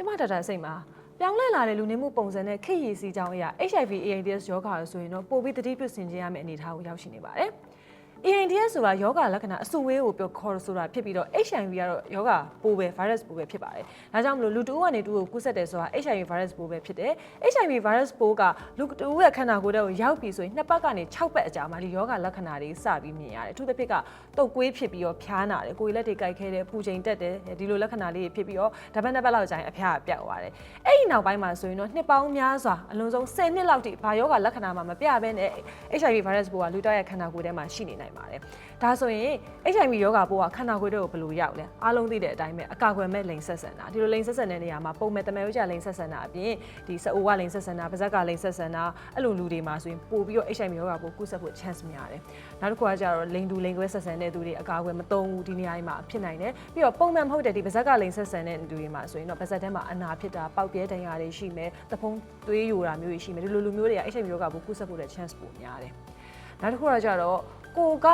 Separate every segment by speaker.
Speaker 1: ကျမတတစိတ်မှာပြောင်းလဲလာတဲ့လူနေမှုပုံစံနဲ့ခေတ်ရည်စီကြောင်းအရာ HIV AIDS ရောဂါလို့ဆိုရင်တော့ပိုပြီးတတိပြုဆင်ခြင်ရမယ့်အနေအထားကိုရောက်ရှိနေပါတယ်။ AIDS ဆိုတာယောဂလက္ခဏာအဆူဝေးကိုပြောခေါ်ဆိုတာဖြစ်ပြီးတော့ HIV ကတော့ယောဂပိုးပဲ virus ပိုးပဲဖြစ်ပါတယ်။ဒါကြောင့်မလို့လူတဦးကနေတူကိုကူးစက်တယ်ဆိုတာ HIV virus ပိုးပဲဖြစ်တယ်။ HIV virus ပိုးကလူတဦးရဲ့ခန္ဓာကိုယ်ထဲကိုရောက်ပြီဆိုရင်နှစ်ပတ်ကနေ6ပတ်အကြာမှာဒီယောဂလက္ခဏာတွေစပြီးမြင်ရတယ်။အထူးသဖြင့်ကတုတ်ကွေးဖြစ်ပြီးတော့ဖျားနာတယ်။ကိုယ်လက်တွေကိုက်ခဲတယ်၊ပူချိန်တက်တယ်ဒီလိုလက္ခဏာလေးတွေဖြစ်ပြီးတော့တပတ်နှစ်ပတ်လောက်ကြာရင်အဖျားပြောက်သွားတယ်။အဲ့ဒီနောက်ပိုင်းမှာဆိုရင်တော့နှစ်ပေါင်းများစွာအလုံးစုံ10နှစ်လောက်ထိဘာယောဂလက္ခဏာမှမပြဘဲနဲ့ HIV virus ပိုးကလူတစ်ရဲ့ခန္ဓာကိုယ်ထဲမှာရှိနေနိုင်ပါတယ်။ဒါဆိုရင် HIV ယောဂပိုးကခန္ဓာကိုယ်ထဲကိုဘယ်လိုရောက်လဲအားလုံးသိတဲ့အတိုင်းပဲအကာအကွယ်မဲ့လိန်ဆက်ဆန်တာဒီလိုလိန်ဆက်ဆန်တဲ့နေရာမှာပုံမဲ့တမဲဥကြလိန်ဆက်ဆန်တာအပြင်ဒီစအိုကလိန်ဆက်ဆန်တာပါဇက်ကလိန်ဆက်ဆန်တာအဲ့လိုလူတွေမှာဆိုရင်ပို့ပြီးတော့ HIV ယောဂပိုးကူးစက်ဖို့ chance များတယ်နောက်တစ်ခုကကြတော့လိန်တူလိန်ခွဲဆက်ဆန်တဲ့သူတွေအကာအကွယ်မသုံးဘူးဒီနေရာတွေမှာဖြစ်နိုင်တယ်ပြီးတော့ပုံမှန်မဟုတ်တဲ့ဒီပါဇက်ကလိန်ဆက်ဆန်တဲ့သူတွေမှာဆိုရင်တော့ပါဇက်ထဲမှာအနာဖြစ်တာပေါက်ပြဲဒဏ်ရာတွေရှိမယ်တဖုံးသွေးယိုတာမျိုးတွေရှိမယ်ဒီလိုလူမျိုးတွေက HIV ယောဂပိုးကူးစက်ဖို့တဲ့ chance ပိုများတယ်နောက်တစ်ခုကကြတော့ ကိုက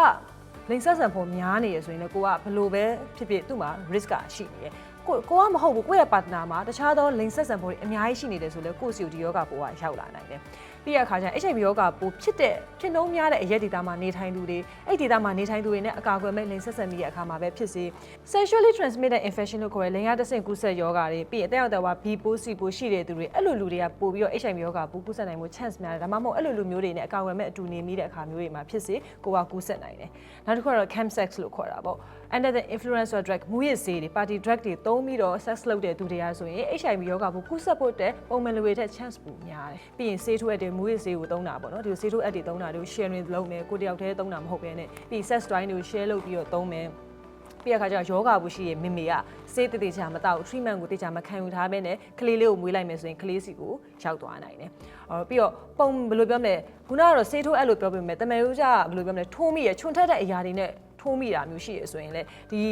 Speaker 1: လိန်ဆက်ဆန်ဖို့များနေရဆိုရင်လည်းကိုကဘလို့ပဲဖြစ်ဖြစ်သူ့မှာ risk ကရှိနေတယ်ကိုကိုကမဟုတ်ဘူးကိုယ့်ရဲ့ partner မှာတခြားသောလိန်ဆက်ဆန်ဖို့တွေအများကြီးရှိနေတယ်ဆိုလည်းကိုယ့်စီကိုဒီယောဂပိုးကရောက်လာနိုင်တယ် ပြီးရခါကျရင် HIV ယောဂပိုးဖြစ်တဲ့ဖြစ်နှုံးများတဲ့အရက်ဒေတာမှာနေထိုင်သူတွေအဲ့ဒေတာမှာနေထိုင်သူတွေနဲ့အကာအကွယ်မဲ့လိန်ဆက်ဆန်မိတဲ့အခါမှာပဲဖြစ်စေ sexually transmitted infection လို့ခေါ်တဲ့လိင်ရတဆင့်ကူးစက်ယောဂတွေပြီးရင်အသက်ရောက်တဲ့ဝါ B ပိုး C ပိုးရှိတဲ့သူတွေအဲ့လိုလူတွေကပို့ပြီးတော့ HIV ယောဂပိုးကူးစက်နိုင်မှု chance များတယ်ဒါမှမဟုတ်အဲ့လိုလူမျိုးတွေနဲ့အကာအကွယ်မဲ့အတူနေမိတဲ့အခါမျိုးတွေမှာဖြစ်စေကိုကကူးစက်နိုင်တယ်နောက်တစ်ခုကတော့ chemsex လို့ခေါ်တာပေါ့ under the influence of drug မူရစ်ဆေးတွေ party drug တွေသုံးပြီးတော့ sex လုပ်တဲ့သူတွေကဆိုရင် HIV ယောဂပိုးကူးစက်ဖို့တဲ့ပုံမှန်လူတွေထက် chance ပိုများတယ်ပြီးရင်ဆေးထိုးအပ်တဲ့မူရစ်ဆေးကိုသုံးတာပေါ့နော်ဒီဆေးထိုးအပ်တွေသုံးတာတွေကို sharing လုပ်မယ်ကိုတယောက်တည်းသုံးတာမဟုတ်ဘဲနဲ့ပြီး sex drive တွေကို share လုပ်ပြီးတော့သုံးမယ်ပြီးရခါကျတော့ယောဂဘူးရှိရဲ့မိမိကစေးတည်တည်ချာမတောက် treatment ကိုတည်ချာမခံယူထားဘဲနဲ့ကလေးလေးကိုမွေးလိုက်မယ်ဆိုရင်ကလေးစီကိုရောက်သွားနိုင်တယ်။အော်ပြီးတော့ပုံဘယ်လိုပြောမလဲခုနကတော့စေးထိုးအဲ့လိုပြောပြမယ်တမယ်ဦးကဘယ်လိုပြောမလဲထိုးမိရချွန်ထက်တဲ့အရာတွေနဲ့ ထိုးမိတာမျိုးရှိရဆိုရင်လေဒီ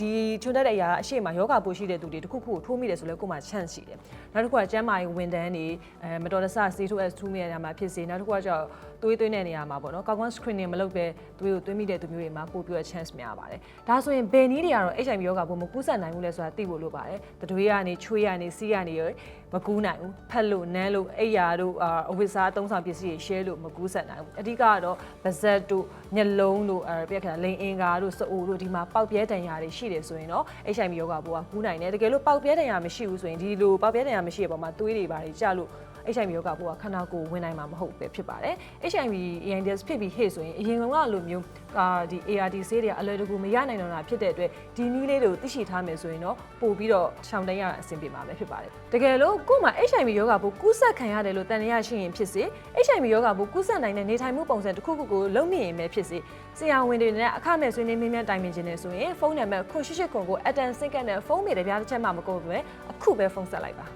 Speaker 1: ဒီချွန်တက်တဲ့အရာအရှိမယောဂပိုးရှိတဲ့သူတွေတခုခုကိုထိုးမိတယ်ဆိုလဲကိုယ်မှာ chance ရှိတယ်နောက်တစ်ခုကကျန်းမာရေးဝန်ထမ်းတွေအဲမတော်တဆစေးထိုး S ထိုးမိတဲ့နေရာမှာဖြစ်စေနောက်တစ်ခုကကျတော့သွေးသွင်းတဲ့နေရာမှာပေါ့နော်ကောက်ကွန်း screening မလုပ်ပဲသွေးကိုသွင်းမိတဲ့သူမျိုးတွေမှာပို့ပြီးတော့ chance များပါတယ်ဒါဆိုရင်ဘယ်နည်းတွေကတော့ HIV ယောဂပိုးမကူးစက်နိုင်ဘူးလဲဆိုတာသိဖို့လိုပါတယ်တတွေးကနေချွေးကနေစီးကနေရမကူးနိုင်ဘူးဖက်လို့နန်းလို့အိယာတို့အဝိစားသုံးဆောင်ပစ္စည်းတွေ share လို့မကူးစက်နိုင်ဘူးအဓိကကတော့ဗဇက်တို့မျက်လုံးတို့အဲပြက်ခါလိန်အင်္ကာတို့စအိုတို့ဒီမှာပေါက်ပြဲတန်ရာတွေရှိတယ်ဆိုရင်တော့ HIV ယောဂပိုးကကူးနိုင်တယ်တကယ်လို့ပေါက်ပြဲတန်ရာမရှိဘူးဆိုရင်ဒီလိုပေါက်ပြဲတန်ရာမရှိတဲ့ပုံမှာသွေးတွေပါတွေကျလို့ HIV ယောဂပိုးကခန္ဓာကိုယ်ဝင်နိုင်မှာမဟုတ်ပဲဖြစ်ပါတယ် HIV AIDS ဖြစ်ပြီးဟေ့ဆိုရင်အရင်ကလိုမျိုးအာဒီ ART ဆေးတွေကအလွယ်တကူမရနိုင်တော့တာဖြစ်တဲ့အတွက်ဒီနည်းလေးတွေကိုသိရှိထားမယ်ဆိုရင်တော့ပို့ပြီးတော့ရှောင်တန်းရတာအဆင်ပြေမှာပဲဖြစ်ပါတယ်တကယ်လို့ကို့မှာ HIV ယောဂပိုးကူးစက်ခံရတယ်လို့တန်ရာရှိရင်ဖြစ်စေ HIV ယောဂပိုးကူးစက်နိုင်တဲ့နေထိုင်မှုပုံစံတစ်ခုခုကိုလုံးမိရင်ပဲဖြစ်စေဆရာဝန်တွေနဲ့အခမဲ့ဆွေးနွေးမေးမြန်းတိုင်ပင်ခြင်းနဲ့ဆိုရင်ဖုန်းနံပါတ်9889ကိုအတန်စင်ကတ်နဲ့ဖုန်းမေတ္တာပြတစ်ချက်မှမကုန်ဘူးပဲအခုပဲဖုန်းဆက်လိုက်ပါ